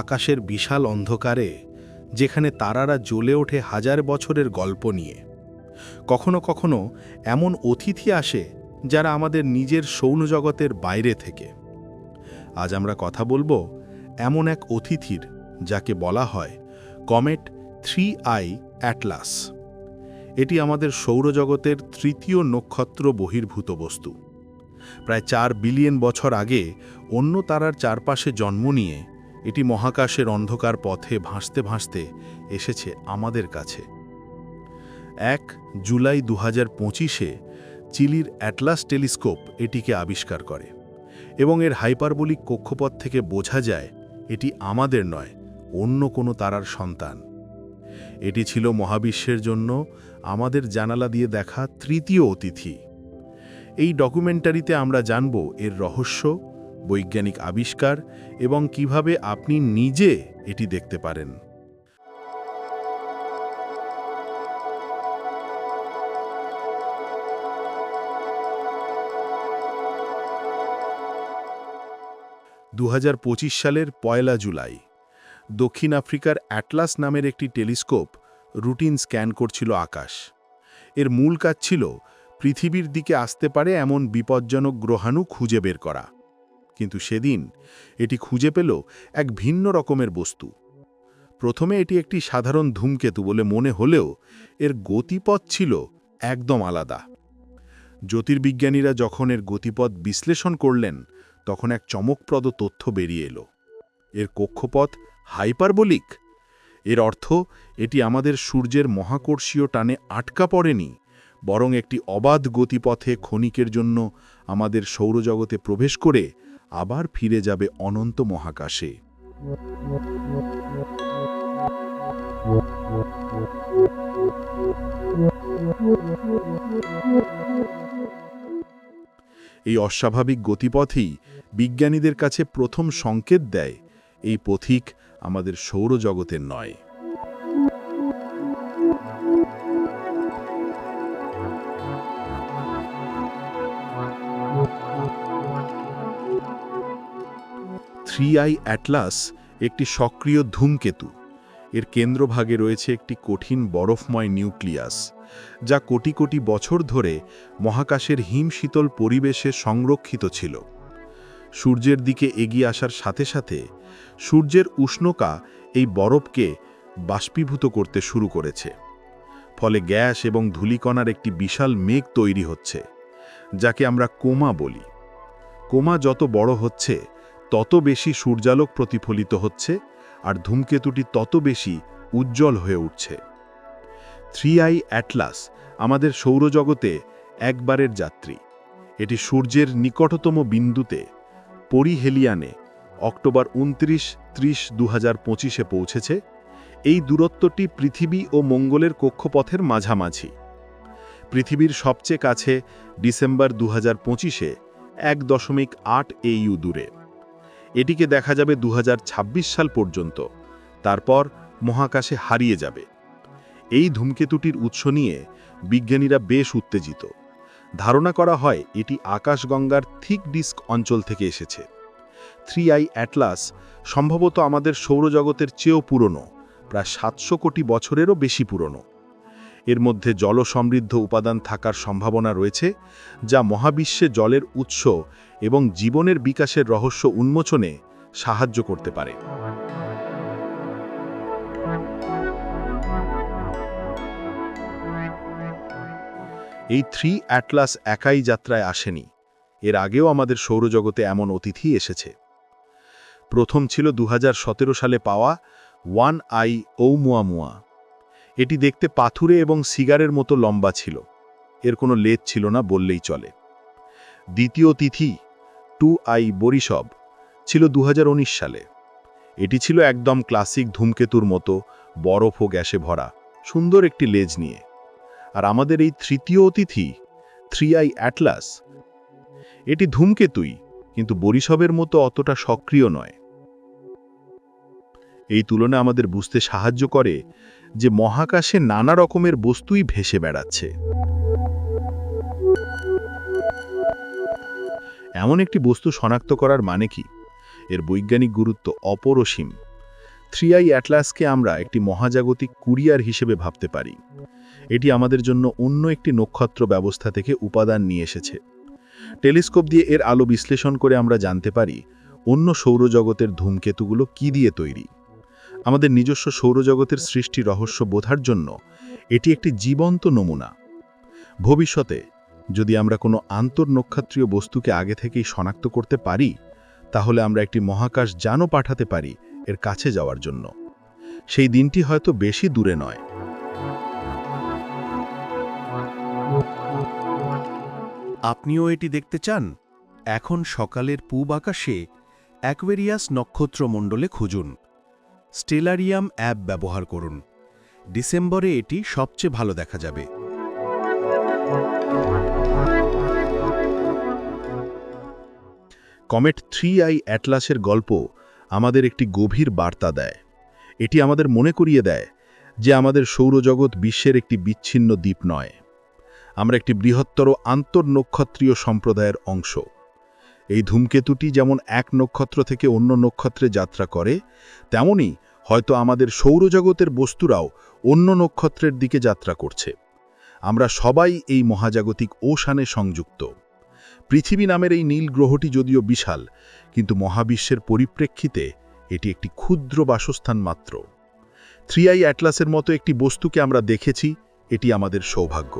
আকাশের বিশাল অন্ধকারে, যেখানে তারারা জ্বলে ওঠে হাজার বছরের গল্প নিয়ে। কখনো কখনো এমন অতিথি আসে যারা আমাদের নিজের সৌরজগতের বাইরে থেকে। আজ আমরা কথা বলব এমন এক অতিথির, যাকে বলা হয় কমেট থ্রি আই অ্যাটলাস। এটি আমাদের সৌরজগতের তৃতীয় নক্ষত্র বহির্ভূত বস্তু। প্রায় চার বিলিয়ন বছর আগে অন্য তারার চারপাশে জন্ম নিয়ে এটি মহাকাশের অন্ধকার পথে ভাসতে ভাসতে এসেছে আমাদের কাছে। এক জুলাই দু হাজার পঁচিশে চিলির অ্যাটলাস টেলিস্কোপ এটিকে আবিষ্কার করে এবং এর হাইপারবোলিক কক্ষপথ থেকে বোঝা যায় এটি আমাদের নয়, অন্য কোনো তারার সন্তান। এটি ছিল মহাবিশ্বের জন্য আমাদের জানালা দিয়ে দেখা তৃতীয় অতিথি। এই ডকুমেন্টারিতে আমরা জানব এর রহস্য বৈজ্ঞানিক আবিষ্কার এবং কীভাবে আপনি নিজে এটি দেখতে পারেন। দু হাজার পঁচিশ সালের পয়লা জুলাই, দক্ষিণ আফ্রিকার অ্যাটলাস নামের একটি টেলিস্কোপ রুটিন স্ক্যান করছিল আকাশ। এর মূল কাজ ছিল পৃথিবীর দিকে আসতে পারে এমন বিপজ্জনক গ্রহাণু খুঁজে বের করা। কিন্তু সেদিন এটি খুঁজে পেল এক ভিন্ন রকমের বস্তু। প্রথমে এটি একটি সাধারণ ধূমকেতু বলে মনে হলেও এর গতিপথ ছিল একদম আলাদা। জ্যোতির্বিজ্ঞানীরা যখন এর গতিপথ বিশ্লেষণ করলেন, তখন এক চমকপ্রদ তথ্য বেরিয়ে এলো। এর কক্ষপথ হাইপারবোলিক। এর অর্থ এটি আমাদের সূর্যের মহাকর্ষীয় টানে আটকা পড়েনি, বরং একটি অবাধ গতিপথে ক্ষণিকের জন্য আমাদের সৌরজগতে প্রবেশ করে আবার ফিরে যাবে অনন্ত মহাকাশে। এই অস্বাভাবিক গতিপথই বিজ্ঞানীদের কাছে প্রথম সংকেত দেয়। এই পথিক আমাদের সৌরজগতের নয়। থ্রি আই অ্যাটলাস একটি সক্রিয় ধূমকেতু। এর কেন্দ্রভাগে রয়েছে একটি কঠিন বরফময় নিউক্লিয়াস, যা কোটি কোটি বছর ধরে মহাকাশের হিমশীতল পরিবেশে সংরক্ষিত ছিল। সূর্যের দিকে এগিয়ে আসার সাথে সাথে সূর্যের উষ্ণকা এই বরফকে বাষ্পীভূত করতে শুরু করেছে। ফলে গ্যাস এবং ধূলিকণার একটি বিশাল মেঘ তৈরি হচ্ছে, যাকে আমরা কোমা বলি। কোমা যত বড় হচ্ছে তত বেশি সূর্যালোক প্রতিফলিত হচ্ছে আর ধূমকেতুটি তত বেশি উজ্জ্বল হয়ে উঠছে। থ্রি আই অ্যাটলাস আমাদের সৌরজগতে একবারের যাত্রী। এটি সূর্যের নিকটতম বিন্দুতে পরিহেলিয়ানে অক্টোবর উনত্রিশ ত্রিশ দু হাজার পঁচিশে পৌঁছেছে। এই দূরত্বটি পৃথিবী ও মঙ্গলের কক্ষপথের মাঝামাঝি। পৃথিবীর সবচেয়ে কাছে ডিসেম্বর দু হাজার পঁচিশে এক দশমিক আট এইউ দূরে। এটিকে দেখা যাবে দু হাজার ছাব্বিশ সাল পর্যন্ত। তারপর মহাকাশে হারিয়ে যাবে। এই ধূমকেতুটির উৎস নিয়ে বিজ্ঞানীরা বেশ উত্তেজিত। ধারণা করা হয় এটি আকাশগঙ্গার থিক ডিস্ক অঞ্চল থেকে এসেছে। থ্রি আই অ্যাটলাস সম্ভবত আমাদের সৌরজগতের চেয়েও পুরনো, প্রায় সাতশো কোটি বছরেরও বেশি পুরনো। এর মধ্যে জল সমৃদ্ধ উপাদান থাকার সম্ভাবনা রয়েছে, যা মহাবিশ্বে জলের উৎস এবং জীবনের বিকাশের রহস্য উন্মোচনে সাহায্য করতে পারে। এই থ্রি অ্যাটলাস একাই যাত্রায় আসেনি। এর আগেও আমাদের সৌরজগতে এমন অতিথি এসেছে। প্রথম ছিল দু হাজার সতেরো সালে পাওয়া ওয়ান আই ঔমুয়ামুয়া। এটি দেখতে পাথুরে এবং সিগারের মতো লম্বা ছিল। এর কোনো লেজ ছিল না বললেই চলে। দ্বিতীয় তিথি, টু আই বরিসব ছিল দু হাজার উনিশ সালে। এটি ছিল একদম ক্লাসিক ধূমকেতুর মতো, বরফ ও গ্যাসে ভরা, সুন্দর একটি লেজ নিয়ে। আর আমাদের এই তৃতীয় অতিথি থ্রি আই অ্যাটলাস, এটি ধূমকেতুই, কিন্তু বরিসবের মতো অতটা সক্রিয় নয়। এই তুলনা আমাদের বুঝতে সাহায্য করে যে মহাকাশে নানা রকমের বস্তুই ভেসে বেড়াচ্ছে। এমন একটি বস্তু শনাক্ত করার মানে কি? এর বৈজ্ঞানিক গুরুত্ব অপরসীম। থ্রি আই অ্যাটলাসকে আমরা একটি মহাজাগতিক কুরিয়ার হিসেবে ভাবতে পারি। এটি আমাদের জন্য অন্য একটি নক্ষত্র ব্যবস্থা থেকে উপাদান নিয়ে এসেছে। টেলিস্কোপ দিয়ে এর আলো বিশ্লেষণ করে আমরা জানতে পারি, অন্য সৌরজগতের ধূমকেতুগুলো কি দিয়ে তৈরি। আমাদের নিজস্ব সৌরজগতের সৃষ্টি রহস্য বোঝার জন্য এটি একটি জীবন্ত নমুনা। ভবিষ্যতে যদি আমরা কোনো আন্তর্নক্ষত্রীয় বস্তুকে আগে থেকেই শনাক্ত করতে পারি, তাহলে আমরা একটি মহাকাশ যানও পাঠাতে পারি এর কাছে যাওয়ার জন্য। সেই দিনটি হয়তো বেশি দূরে নয়। আপনিও এটি দেখতে চান? এখন সকালের পূব আকাশে অ্যাকোয়েরিয়াস নক্ষত্রমণ্ডলে খুঁজুন। স্টেলারিয়াম অ্যাপ ব্যবহার করুন। ডিসেম্বরে এটি সবচেয়ে ভালো দেখা যাবে। কমেট থ্রি আই অ্যাটলাসের গল্প আমাদের একটি গভীর বার্তা দেয়। এটি আমাদের মনে করিয়ে দেয় যে আমাদের সৌরজগৎ বিশ্বের একটি বিচ্ছিন্ন দ্বীপ নয়। আমরা একটি বৃহত্তর আন্তর্নক্ষত্রীয় সম্প্রদায়ের অংশ। এই ধূমকেতুটি যেমন এক নক্ষত্র থেকে অন্য নক্ষত্রে যাত্রা করে, তেমনি হয়তো আমাদের সৌরজগতের বস্তুরাও অন্য নক্ষত্রের দিকে যাত্রা করছে। আমরা সবাই এই মহাজাগতিক ওশানে সংযুক্ত। পৃথিবী নামের এই নীল গ্রহটি যদিও বিশাল, কিন্তু মহাবিশ্বের পরিপ্রেক্ষিতে এটি একটি ক্ষুদ্র বাসস্থান মাত্র। থ্রি আই অ্যাটলাসের মতো একটি বস্তুকে আমরা দেখেছি, এটি আমাদের সৌভাগ্য।